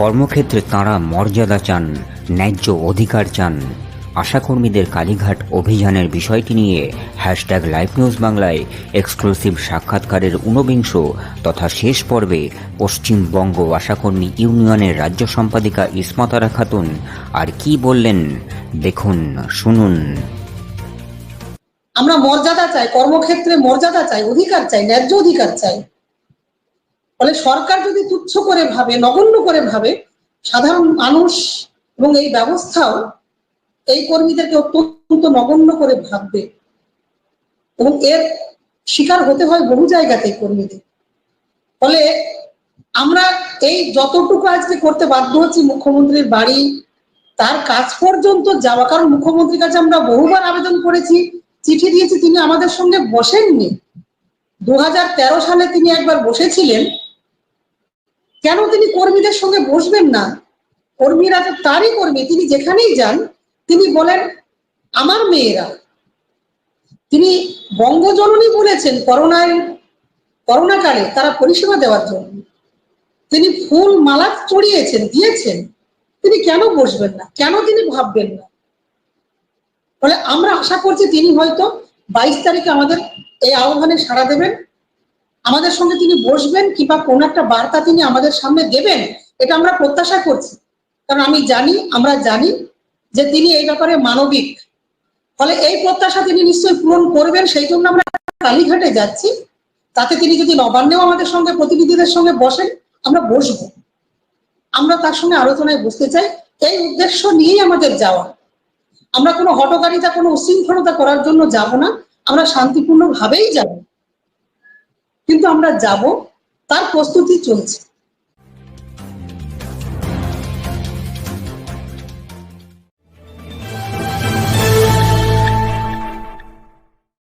কর্মক্ষেত্রে তাঁরা মর্যাদা চান, ন্যায্য অধিকার চান। আশাকর্মীদের কালীঘাট অভিযানের বিষয়টি নিয়ে হ্যাশট্যাগ লাইভ নিউজ বাংলায় এক্সক্লুসিভ সাক্ষাৎকারের ঊনবিংশ তথা শেষ পর্বে পশ্চিমবঙ্গ আশাকর্মী ইউনিয়নের রাজ্য সম্পাদিকা ইসমাতারা খাতুন আর কি বললেন, দেখুন, শুনুন। আমরা মর্যাদা চাই, কর্মক্ষেত্রে মর্যাদা চাই, অধিকার চাই, ন্যায্য অধিকার চাই। ফলে সরকার যদি তুচ্ছ করে ভাবে, নগণ্য করে ভাবে, সাধারণ মানুষ এবং এই ব্যবস্থাও এই কর্মীদেরকে অত্যন্ত নগণ্য করে ভাববে এবং এর শিকার হতে হয় বহু জায়গাতে কর্মীদের। ফলে আমরা এই যতটুকু আজকে করতে বাধ্য হচ্ছি মুখ্যমন্ত্রীর বাড়ি, তার কাজ পর্যন্ত যাওয়া। কারণ মুখ্যমন্ত্রীর কাছে আমরা বহুবার আবেদন করেছি, চিঠি দিয়েছি, তিনি আমাদের সঙ্গে বসেননি। দু হাজার তেরো সালে তিনি একবার বসেছিলেন। কেন তিনি কর্মীদের সঙ্গে বসবেন না? কর্মীরা তো তারই কর্মী। তিনি যেখানেই যান, তিনি বলেন, আমার মেয়েরা। তিনি বঙ্গজননী বলেছেন করোনায়, করোনাকালে তারা পরিষেবা দেওয়ার জন্য। তিনি ফুল মালা চড়িয়েছেন, দিয়েছেন। তিনি কেন বসবেন না? কেন তিনি ভাববেন না? ফলে আমরা আশা করছি তিনি হয়তো বাইশ তারিখে আমাদের এই আহ্বানে সাড়া দেবেন। আমাদের সঙ্গে তিনি বসবেন কিংবা কোন একটা বার্তা তিনি আমাদের সামনে দেবেন, এটা আমরা প্রত্যাশা করছি। কারণ আমি জানি, আমরা জানি যে তিনি এই ব্যাপারে মানবিক। ফলে এই প্রত্যাশা তিনি নিশ্চয়ই পূরণ করবেন, সেই জন্য আমরা কালীঘাটে যাচ্ছি। তাতে তিনি যদি নবান্নেও আমাদের সঙ্গে, প্রতিনিধিদের সঙ্গে বসেন, আমরা বসবো। আমরা তার সঙ্গে আলোচনায় বসতে চাই। এই উদ্দেশ্য নিয়েই আমাদের যাওয়া। আমরা কোনো হটকারিতা কোনো উশৃঙ্খলতা করার জন্য যাব না। আমরা শান্তিপূর্ণ ভাবেই যাব। কিন্তু আমরা যাব তার প্রস্তুতি চলছে।